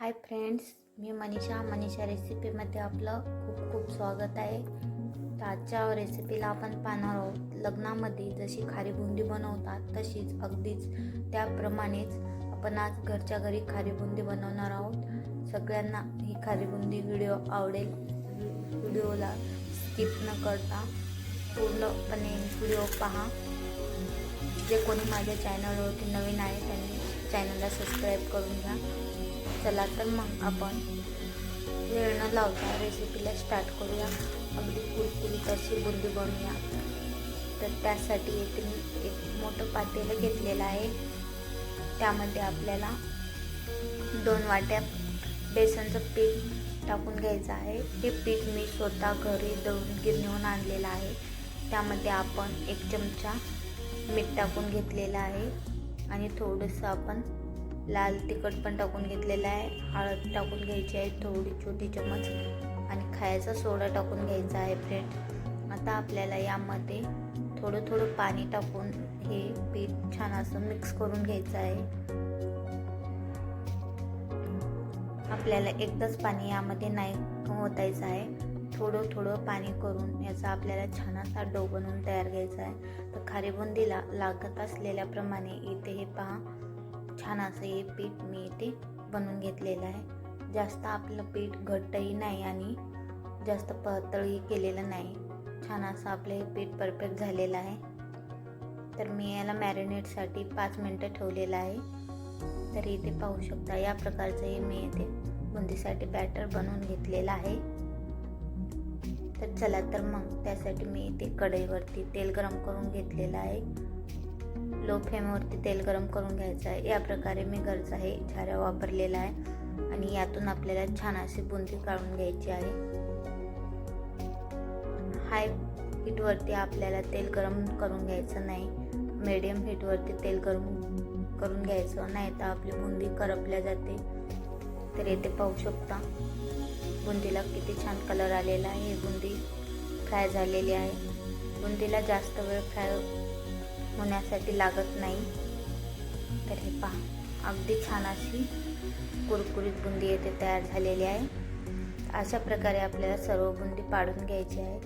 हाय friends मी मनीषा. मनीषा रेसिपीमध्ये आपलं खूप खूप स्वागत आहे. तर आजच्या रेसिपीला आपण पाहणार आहोत लग्नामध्ये जशी खारी बुंदी बनवतात तशीच अगदीच त्याप्रमाणेच आपण आज घरच्या घरी खारी बुंदी बनवणार आहोत. सगळ्यांना ही खारी बुंदी व्हिडिओ आवडेल. व्हिडिओला स्किप न करता पूर्णपणे व्हिडिओ पहा. जे कोणी माझ्या चॅनलवरती नवीन आहे त्यांनी चॅनलला सबस्क्राईब करून घ्या. चला तर मग आपण वेळ न लावता रेसिपीला स्टार्ट करूया. अगदी कुरकुरीत अशी बुंदी बनवूया. तर त्यासाठी येथे मी एक मोठं पातेलं घेतलेलं आहे. त्यामध्ये आपल्याला दोन वाट्या बेसनचं पीठ टाकून घ्यायचं आहे. हे पीठ मी स्वतः घरी दळून गिरणीहून आणलेलं आहे. त्यामध्ये आपण एक चमचा मीठ टाकून घेतलेलं आहे. आणि थोडंसं आपण लाल तिखट पण टाकून घेतलेलं आहे. हळद टाकून घ्यायची आहे थोडी छोटी चमच आणि खायचा सोडा टाकून घ्यायचा आहे फ्रेंड आता आपल्याला यामध्ये थोडं थोडं पाणी टाकून हे पीठ छान असं मिक्स करून घ्यायचं आहे. आपल्याला एकदाच पाणी यामध्ये नाही ओतायचं आहे. थोडं थोडं पाणी करून याचा आपल्याला छान असा डो बनवून तयार घ्यायचा आहे. तर खारी बुंदीला लागत असलेल्याप्रमाणे इथे हे पहा. छान असं हे पीठ मी इथे बनवून घेतलेलं आहे. जास्त आपलं पीठ घट्टही नाही आणि जास्त पातळही केलेलं नाही. छान असं आपलं हे पीठ परफेक्ट झालेलं आहे. तर मी याला मॅरिनेटसाठी पाच मिनटं ठेवलेलं आहे. तर इथे पाहू शकता या प्रकारचं हे मी इथे बुंदीसाठी बॅटर बनवून घेतलेलं आहे. तर चला तर मग त्यासाठी मी इथे कढईवरती तेल गरम करून घेतलेलं आहे. लो फ्लेमवरती तेल गरम करून घ्यायचं आहे. या प्रकारे मी घरचा हे झाऱ्या वापरलेला आहे. आणि यातून आपल्याला छान अशी बुंदी काढून घ्यायची आहे. हाय हीटवरती आपल्याला तेल गरम करून घ्यायचं नाही. मिडियम हीटवरती तेल गरम करून घ्यायचं नाही तर आपली बुंदी करपल्या जाते. तर येथे पाहू शकता बुंदीला किती छान कलर आलेला आहे. ही बुंदी फ्राय झालेली आहे. बुंदीला जास्त वेळ फ्राय होण्यासाठी लागत नाही. तर हे पहा अगदी छान अशी कुरकुरीत बुंदी येथे तयार झालेली आहे. अशा प्रकारे आपल्याला सर्व बुंदी पाडून घ्यायची आहे.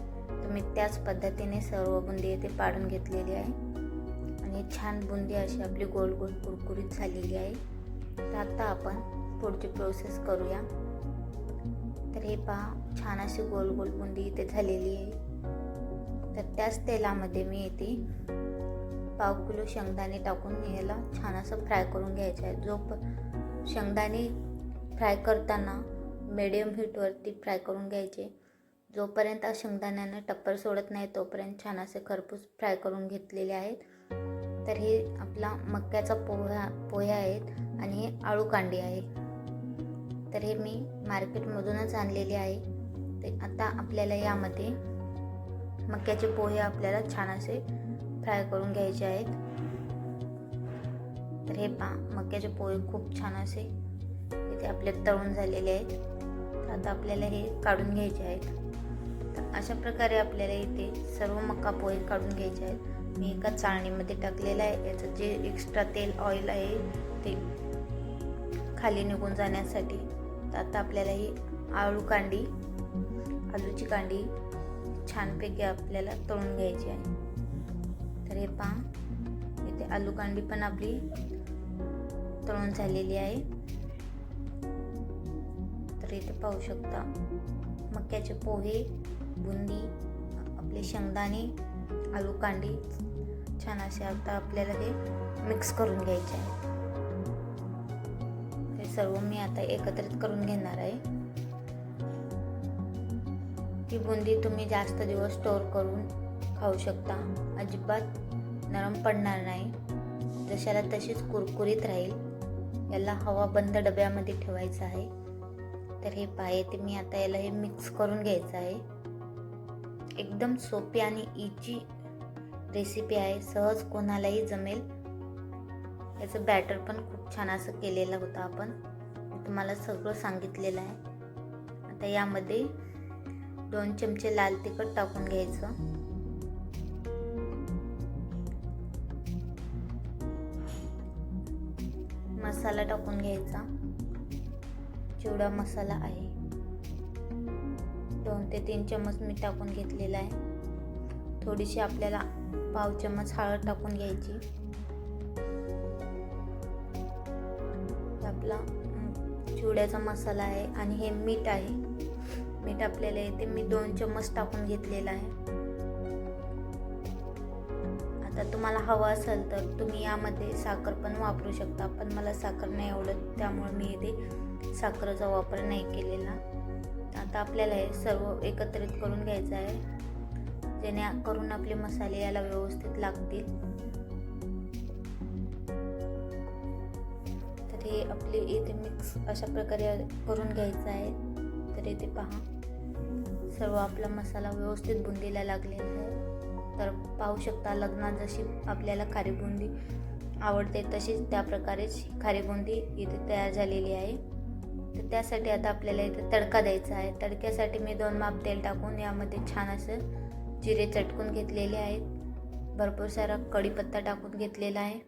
तर मी त्याच पद्धतीने सर्व बुंदी येथे पाडून घेतलेली आहे. आणि छान बुंदी अशी आपली गोल गोल कुरकुरीत झालेली आहे. तर आता आपण पुढची प्रोसेस करूया. तर हे पहा छान अशी गोल गोल बुंदी इथे झालेली आहे. तर त्याच तेलामध्ये मी इथे पाव किलो शेंगदाणे टाकून याला छान असं फ्राय करून घ्यायचं आहे. जो शेंगदाणे फ्राय करताना मिडियम हीटवरती फ्राय करून घ्यायचे. जोपर्यंत शेंगदाण्यानं टप्पर सोडत नाही तोपर्यंत छान असे खरपूस फ्राय करून घेतलेले आहेत. तर हे आपला मक्याचा पोहा पोहे आहेत आणि हे आळू कांडी आहे तर हे मी मार्केटमधूनच आणलेले आहे. ते आता आपल्याला यामध्ये मक्याचे पोहे आपल्याला छान असे फ्राय करून घ्यायचे आहेत. तर हे पहा मक्याचे पोहे खूप छान असे इथे आपले तळून झालेले आहेत. तर आता आपल्याला हे काढून घ्यायचे आहेत. तर अशा प्रकारे आपल्याला इथे सर्व मका पोहे काढून घ्यायचे आहेत. मी एका चाळणीमध्ये टाकलेलं आहे. याचं जे एक्स्ट्रा तेल ऑइल आहे ते खाली निघून जाण्यासाठी. तर आता आपल्याला ही आळू कांडी आलूची कांडी छानपैकी आपल्याला तळून घ्यायची आहे. हे पहा. इथे आलू कांडी पण आपली तळून झालेली आहे. तर इथे पाहू शकता मक्याचे पोहे बुंदी आपले शेंगदाणे आलू कांडी. छान असे आता आपल्याला ते मिक्स करून घ्यायचे आहे. हे सर्व मी आता एकत्रित करून घेणार आहे. ती बुंदी तुम्ही जास्त दिवस स्टोअर करून खाऊ शकता. अजिबात नरम पडणार नाही. जशाला तशीच कुरकुरीत राहील. याला हवा बंद डब्यामध्ये ठेवायचं आहे. तर हे पाहे ते मी आता याला हे मिक्स करून घ्यायचं आहे. एकदम सोपी आणि इजी रेसिपी आहे. सहज कोणालाही जमेल. याचं बॅटर पण खूप छान असं केलेलं होतं आपण. तुम्हाला सगळं सांगितलेलं आहे. आता यामध्ये दोन चमचे लाल तिखट टाकून घ्यायचं. मसाला टाकून घ्यायचा. चिवडा मसाला आहे. दोन ते तीन चम्मच मी टाकून घेतलेला आहे. थोडीशी आपल्याला पाव चम्मच हळद टाकून घ्यायची. आपला चिवड्याचा मसाला आहे आणि हे मीठ आहे. मीठ आपल्याला येते. मी दोन चम्मच टाकून घेतलेला आहे. तर तुम्हाला हवं असेल तर तुम्ही यामध्ये साखर पण वापरू शकता. पण मला साखर नाही आवडत त्यामुळे मी इथे साखरेचा वापर नाही केलेला. आता आपल्याला हे सर्व एकत्रित करून घ्यायचं आहे. जेणेकरून आपले मसाले याला व्यवस्थित लागतील. तर हे आपले इथे मिक्स अशा प्रकारे करून घ्यायचं आहे. तर इथे पहा सर्व आपला मसाला व्यवस्थित बुंदीला लागलेला आहे. तर पाहू शकता लग्नात जशी आपल्याला खारीबुंदी आवडते तशीच त्या प्रकारेच खारीबुंदी इथे तयार झालेली आहे. तर त्यासाठी आता आपल्याला इथे तडका द्यायचा आहे. तडक्यासाठी मी दोन माप तेल टाकून यामध्ये छान असं जिरे चटकून घेतलेले आहेत. भरपूर सारा कढीपत्ता टाकून घेतलेला आहे.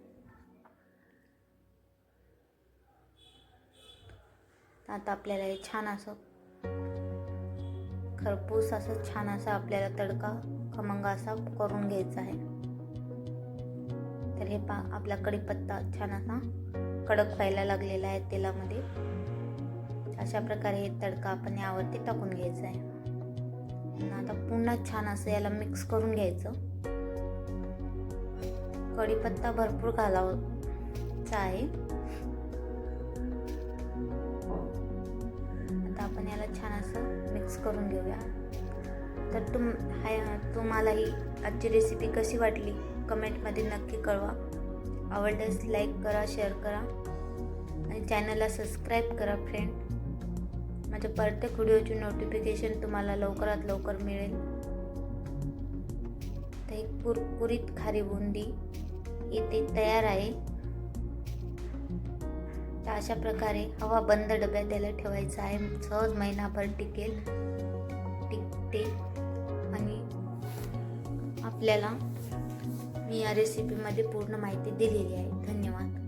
आता आपल्याला हे छान असं खरपूस असं छान असा आपल्याला तडका खमंग असा करून घ्यायचा आहे. तर हे पा आपला कढीपत्ता छान असा कडक व्हायला लागलेला आहे तेलामध्ये. अशा प्रकारे हे तडका आपण यावरती टाकून घ्यायचा आहे. आता पुन्हा छान असं याला मिक्स करून घ्यायचं. कढीपत्ता भरपूर घालावाचा आहे. आता आपण याला छान असं मिक्स करून घेऊया. तर तुम हाय तुम्हाला ही आजची रेसिपी कशी वाटली? कमेंटमध्ये नक्की कळवा. आवडल्यास लाईक करा शेअर करा. आणि चॅनलला सबस्क्राईब करा फ्रेंड माझ्या प्रत्येक व्हिडिओची नोटिफिकेशन तुम्हाला लवकरात लवकर मिळेल. तर ही कुरकुरीत खारी बुंदी इथे तयार आहे. तर अशा प्रकारे हवा बंद डब्यात त्याला ठेवायचा आहे. सहज महिनाभर टिकेल टिकते. आणि आपल्याला मी या रेसिपीमध्ये पूर्ण माहिती दिलेली आहे. धन्यवाद.